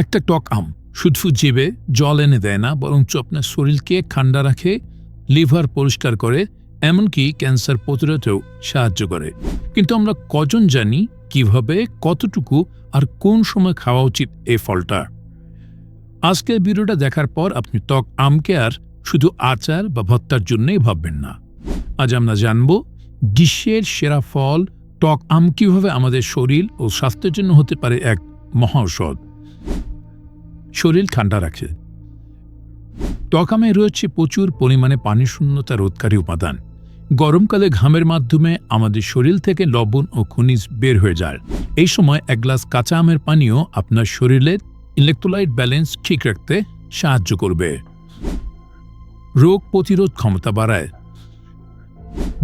একটা টক আম। শুধু জিবে জল এনে দেয় না, বরঞ্চ আপনার শরীরকে ঠান্ডা রাখে, লিভার পরিষ্কার করে, এমনকি ক্যান্সার প্রতিরোধেও সাহায্য করে। কিন্তু আমরা কজন জানি কীভাবে, কতটুকু আর কোন সময় খাওয়া উচিত এই ফলটা? আজকের ভিডিওটা দেখার পর আপনি টক আমকে আর শুধু আচার বা ভত্তার জন্যই ভাববেন না। আজ আমরা জানব গ্রীষ্মের সেরা ফল টক আম কীভাবে আমাদের শরীর ও স্বাস্থ্যের জন্য হতে পারে এক মহা ঔষধ। শরীর ঠান্ডা রাখে। টক আমে রয়েছে প্রচুর পরিমাণে পানি শূন্যতা রোধকারী উপাদান। গরমকালে ঘামের মাধ্যমে আমাদের শরীর থেকে লবণ ও খনিজ বের হয়ে যায়। এই সময় এক গ্লাস কাঁচা আমের পানীয় আপনার শরীরের ইলেকট্রোলাইট ব্যালেন্স ঠিক রাখতে সাহায্য করবে। রোগ প্রতিরোধ ক্ষমতা বাড়ায়।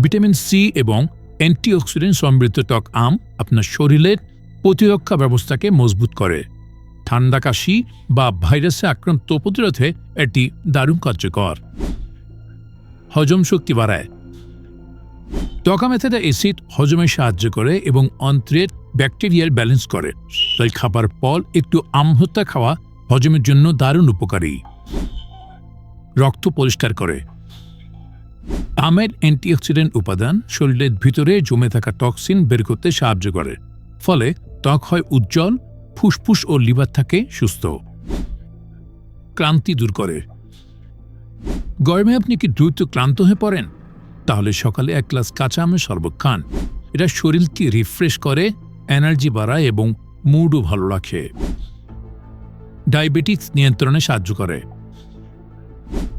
ভিটামিন সি এবং অ্যান্টিঅক্সিডেন্ট সমৃদ্ধ টক আম আপনার শরীরের প্রতিরক্ষা ব্যবস্থাকে মজবুত করে। ঠান্ডা কাশি বা ভাইরাসে আক্রান্ত প্রতিরোধে এটি দারুণ কার্যকর। হজম শক্তি বাড়ায়। টকামেথাটা অ্যাসিড হজমে সাহায্য করে এবং অন্ত্রের ব্যাকটেরিয়ার ব্যালেন্স করে। তাই খাবার পর একটু আমহত্যা খাওয়া হজমের জন্য দারুণ উপকারী। রক্ত পরিষ্কার করে। আমের অ্যান্টিঅক্সিডেন্ট উপাদান শরীরের ভিতরে জমে থাকা টক্সিন বের করতে সাহায্য করে। ফলে ত্বক হয় উজ্জ্বল ফুসফুস ও লিভার থাকে সুস্থ। ক্লান্তি দূর করে। গরমে আপনি কি দ্রুত ক্লান্ত হয়ে পড়েন? তাহলে সকালে এক গ্লাস কাঁচা আমের শরবত খান। এটা শরীরকে রিফ্রেশ করে এনার্জি বাড়ায় এবং মুডও ভালো রাখে। ডায়াবেটিস নিয়ন্ত্রণে সাহায্য করে।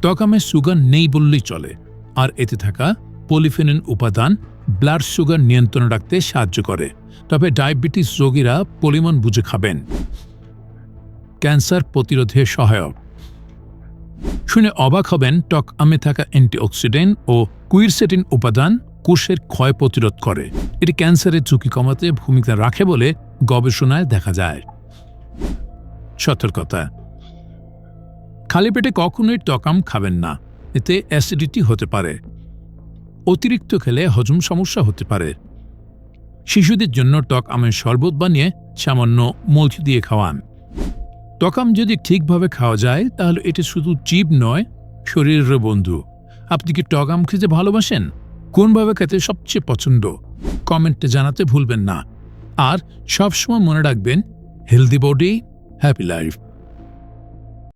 টকামে সুগার নেই বললেই চলে। আর এতে থাকা পলিফেনিন উপাদান ব্লাড সুগার নিয়ন্ত্রণে রাখতে সাহায্য করে। তবে ডায়াবেটিস রোগীরা পরিমাণ বুঝে খাবেন। ক্যান্সার প্রতিরোধে সহায়ক। শুনে অবাক হবেন টক আমে থাকা অ্যান্টিঅক্সিডেন্ট ও কুইরসেটিন উপাদান কোষের ক্ষয় প্রতিরোধ করে। এটি ক্যান্সারের ঝুঁকি কমাতে ভূমিকা রাখে বলে গবেষণায় দেখা যায়। সতর্কতা। খালি পেটে কখনোই টকাম খাবেন না। এতে অ্যাসিডিটি হতে পারে। অতিরিক্ত খেলে হজম সমস্যা হতে পারে। শিশুদের জন্য টক আমের শরবত বানিয়ে সামান্য মধু দিয়ে খাওয়ান। টক আম যদি ঠিকভাবে খাওয়া যায়, তাহলে এটি শুধু জীব নয় শরীরের বন্ধু। আপনি কি টক আম খেতে ভালোবাসেন? কোনভাবে খেতে সবচেয়ে পছন্দ? কমেন্টে জানাতে ভুলবেন না। আর সবসময় মনে রাখবেন হেলদি বডি হ্যাপি লাইফ